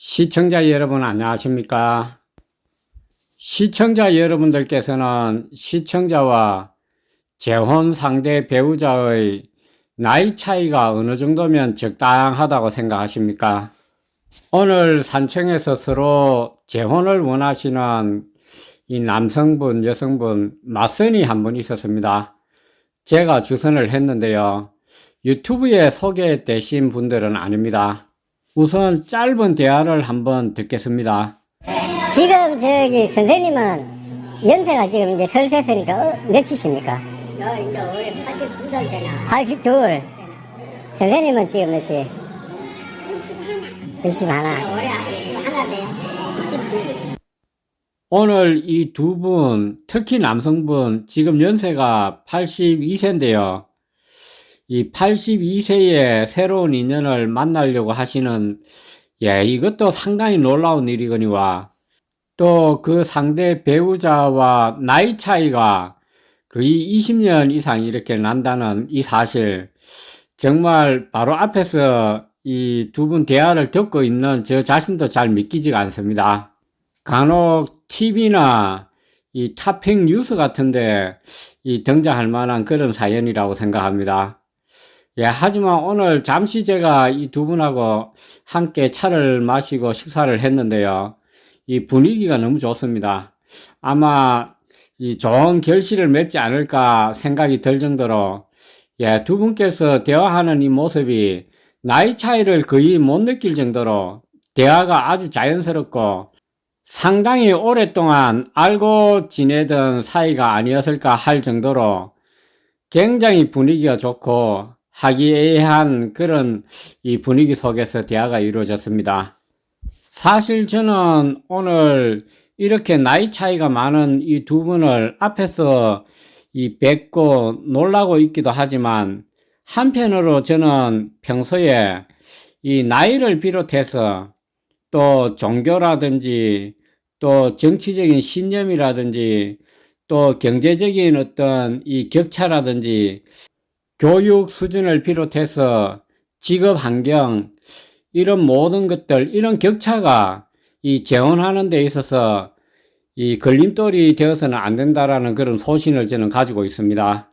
시청자 여러분 안녕하십니까? 시청자 여러분들께서는 시청자와 재혼 상대 배우자의 나이 차이가 어느 정도면 적당하다고 생각하십니까? 오늘 산청에서 서로 재혼을 원하시는 이 남성분, 여성분 맞선이 한 분 있었습니다. 제가 주선을 했는데요. 유튜브에 소개되신 분들은 아닙니다. 우선 짧은 대화를 한번 듣겠습니다. 지금 저기 선생님은 연세가 지금 이제 설세서니까 어, 몇이십니까? 너 이제 올해 82살 되나? 82. 선생님은 지금 몇이? 61. 61. 올해 하나 돼요. 69. 오늘 이 두 분, 특히 남성분, 지금 연세가 82세인데요. 이 82세에 새로운 인연을 만나려고 하시는, 예, 이것도 상당히 놀라운 일이거니와, 또 그 상대 배우자와 나이 차이가 거의 20년 이상 이렇게 난다는 이 사실, 정말 바로 앞에서 이 두 분 대화를 듣고 있는 저 자신도 잘 믿기지가 않습니다. 간혹 TV나 이 탑핑 뉴스 같은데 이 등장할 만한 그런 사연이라고 생각합니다. 예, 하지만 오늘 잠시 제가 이 두 분하고 함께 차를 마시고 식사를 했는데요. 이 분위기가 너무 좋습니다. 아마 이 좋은 결실을 맺지 않을까 생각이 들 정도로 예, 두 분께서 대화하는 이 모습이 나이 차이를 거의 못 느낄 정도로 대화가 아주 자연스럽고 상당히 오랫동안 알고 지내던 사이가 아니었을까 할 정도로 굉장히 분위기가 좋고 화기애애한 그런 이 분위기 속에서 대화가 이루어졌습니다. 사실 저는 오늘 이렇게 나이 차이가 많은 이 두 분을 앞에서 이 뵙고 놀라고 있기도 하지만 한편으로 저는 평소에 이 나이를 비롯해서 또 종교라든지 또 정치적인 신념이라든지 또 경제적인 어떤 이 격차라든지 교육 수준을 비롯해서 직업 환경 이런 모든 것들 이런 격차가 이 재혼하는 데 있어서 이 걸림돌이 되어서는 안 된다라는 그런 소신을 저는 가지고 있습니다.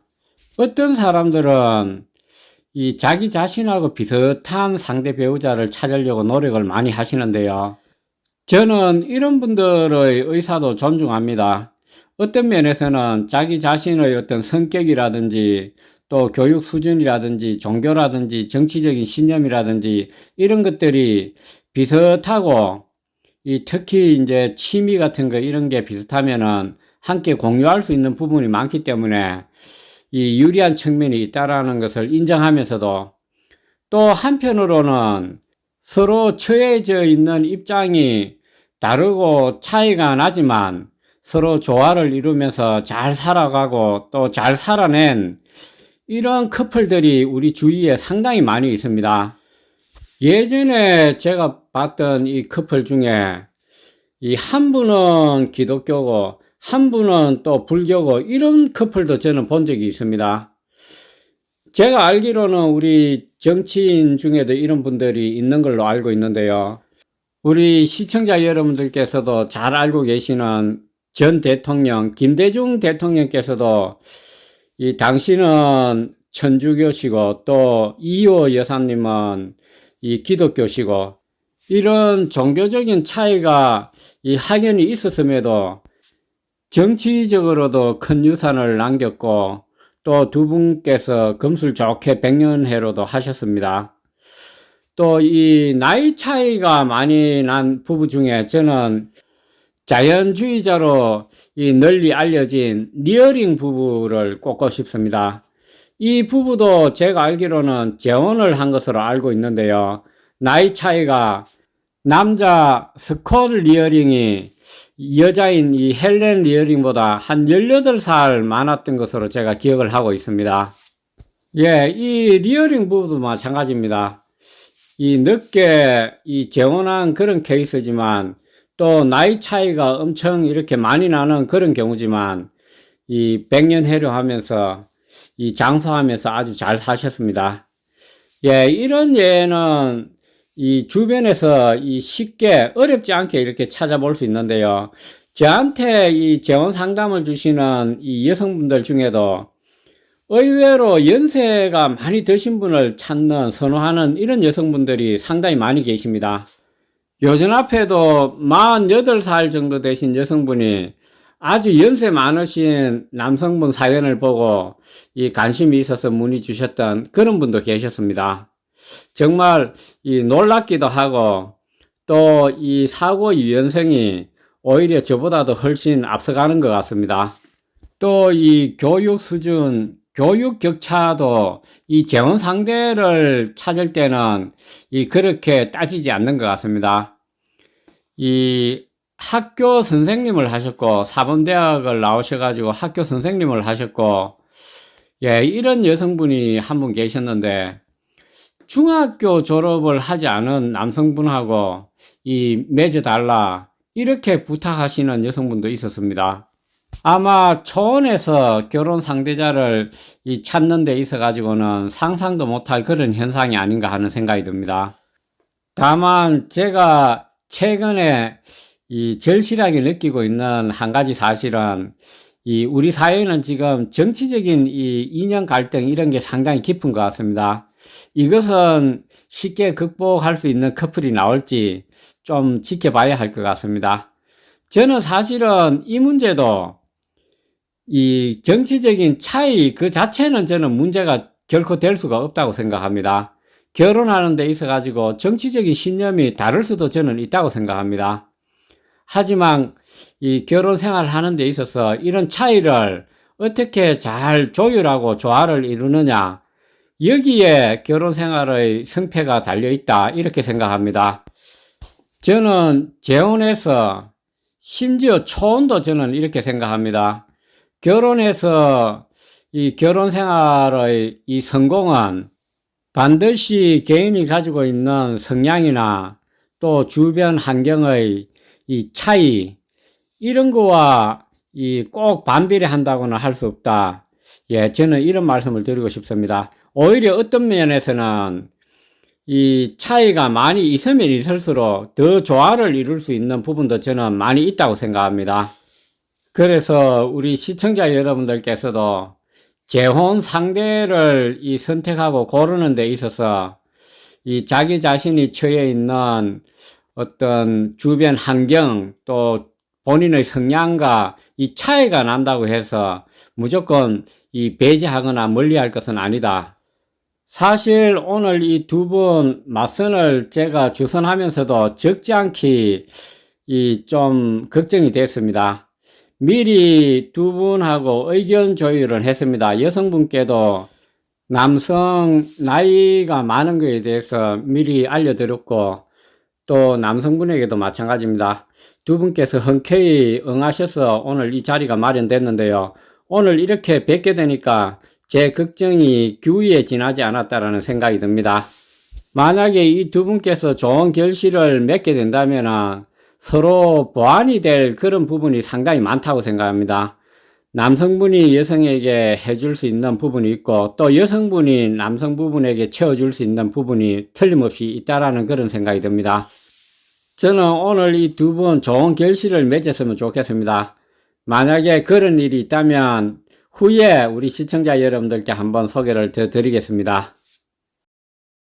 어떤 사람들은 이 자기 자신하고 비슷한 상대 배우자를 찾으려고 노력을 많이 하시는데요. 저는 이런 분들의 의사도 존중합니다. 어떤 면에서는 자기 자신의 어떤 성격이라든지 또 교육 수준이라든지 종교라든지 정치적인 신념이라든지 이런 것들이 비슷하고 이 특히 이제 취미 같은 거 이런 게 비슷하면은 함께 공유할 수 있는 부분이 많기 때문에 이 유리한 측면이 있다라는 것을 인정하면서도 또 한편으로는 서로 처해져 있는 입장이 다르고 차이가 나지만 서로 조화를 이루면서 잘 살아가고 또 잘 살아낸 이런 커플들이 우리 주위에 상당히 많이 있습니다. 예전에 제가 봤던 이 커플 중에 이 한 분은 기독교고 한 분은 또 불교고 이런 커플도 저는 본 적이 있습니다. 제가 알기로는 우리 정치인 중에도 이런 분들이 있는 걸로 알고 있는데요. 우리 시청자 여러분들께서도 잘 알고 계시는 전 대통령, 김대중 대통령께서도 이 당신은 천주교시고 또 이호 여사님은 이 기독교시고 이런 종교적인 차이가 이 확연히 있었음에도 정치적으로도 큰 유산을 남겼고 또 두 분께서 금술 좋게 백년해로도 하셨습니다. 또 이 나이 차이가 많이 난 부부 중에 저는 자연주의자로 이 널리 알려진 리어링 부부를 꼽고 싶습니다. 이 부부도 제가 알기로는 재혼을 한 것으로 알고 있는데요. 나이 차이가 남자 스콧 리어링이 여자인 이 헬렌 리어링보다 한 18살 많았던 것으로 제가 기억을 하고 있습니다. 예, 이 리어링 부부도 마찬가지입니다. 이 늦게 이 재혼한 그런 케이스지만 또 나이 차이가 엄청 이렇게 많이 나는 그런 경우지만 이 백년 해류하면서 이 장사하면서 아주 잘 사셨습니다. 예, 이런 예는 이 주변에서 이 쉽게 어렵지 않게 이렇게 찾아볼 수 있는데요. 저한테 이 재원 상담을 주시는 이 여성분들 중에도 의외로 연세가 많이 드신 분을 찾는, 선호하는 이런 여성분들이 상당히 많이 계십니다. 요즘 앞에도 48살 정도 되신 여성분이 아주 연세 많으신 남성분 사연을 보고 이 관심이 있어서 문의 주셨던 그런 분도 계셨습니다. 정말 이 놀랍기도 하고 또 이 사고 유연성이 오히려 저보다도 훨씬 앞서가는 것 같습니다. 또 이 교육 수준, 교육 격차도 이 재원 상대를 찾을 때는 이 그렇게 따지지 않는 것 같습니다. 이 학교 선생님을 하셨고 사범대학을 나오셔가지고 학교 선생님을 하셨고 예 이런 여성분이 한 분 계셨는데 중학교 졸업을 하지 않은 남성분하고 이 맺어달라 이렇게 부탁하시는 여성분도 있었습니다. 아마 초원에서 결혼 상대자를 이 찾는 데 있어 가지고는 상상도 못할 그런 현상이 아닌가 하는 생각이 듭니다. 다만 제가 최근에 이 절실하게 느끼고 있는 한 가지 사실은 이 우리 사회는 지금 정치적인 이 이념 갈등 이런 게 상당히 깊은 것 같습니다. 이것은 쉽게 극복할 수 있는 커플이 나올지 좀 지켜봐야 할 것 같습니다. 저는 사실은 이 문제도 이 정치적인 차이 그 자체는 저는 문제가 결코 될 수가 없다고 생각합니다. 결혼하는 데 있어 가지고 정치적인 신념이 다를 수도 저는 있다고 생각합니다. 하지만 이 결혼 생활 하는 데 있어서 이런 차이를 어떻게 잘 조율하고 조화를 이루느냐 여기에 결혼 생활의 성패가 달려 있다 이렇게 생각합니다. 저는 재혼해서 심지어 초혼도 저는 이렇게 생각합니다. 결혼해서 이 결혼 생활의 이 성공은 반드시 개인이 가지고 있는 성향이나 또 주변 환경의 이 차이 이런 거와 이 꼭 반비례 한다고는 할 수 없다. 예, 저는 이런 말씀을 드리고 싶습니다. 오히려 어떤 면에서는 이 차이가 많이 있으면 있을수록 더 조화를 이룰 수 있는 부분도 저는 많이 있다고 생각합니다. 그래서 우리 시청자 여러분들께서도 재혼 상대를 이 선택하고 고르는 데 있어서 이 자기 자신이 처해 있는 어떤 주변 환경 또 본인의 성향과 이 차이가 난다고 해서 무조건 이 배제하거나 멀리할 것은 아니다. 사실 오늘 이 두 분 맞선을 제가 주선하면서도 적지 않게 이 좀 걱정이 됐습니다. 미리 두 분하고 의견 조율을 했습니다. 여성분께도 남성 나이가 많은 것에 대해서 미리 알려드렸고 또 남성분에게도 마찬가지입니다. 두 분께서 흔쾌히 응하셔서 오늘 이 자리가 마련됐는데요. 오늘 이렇게 뵙게 되니까 제 걱정이 규위에 지나지 않았다라는 생각이 듭니다. 만약에 이 두 분께서 좋은 결실을 맺게 된다면 서로 보완이 될 그런 부분이 상당히 많다고 생각합니다. 남성분이 여성에게 해줄 수 있는 부분이 있고 또 여성분이 남성 부분에게 채워줄 수 있는 부분이 틀림없이 있다라는 그런 생각이 듭니다. 저는 오늘 이 두 분 좋은 결실을 맺었으면 좋겠습니다. 만약에 그런 일이 있다면 후에 우리 시청자 여러분들께 한번 소개를 더 드리겠습니다.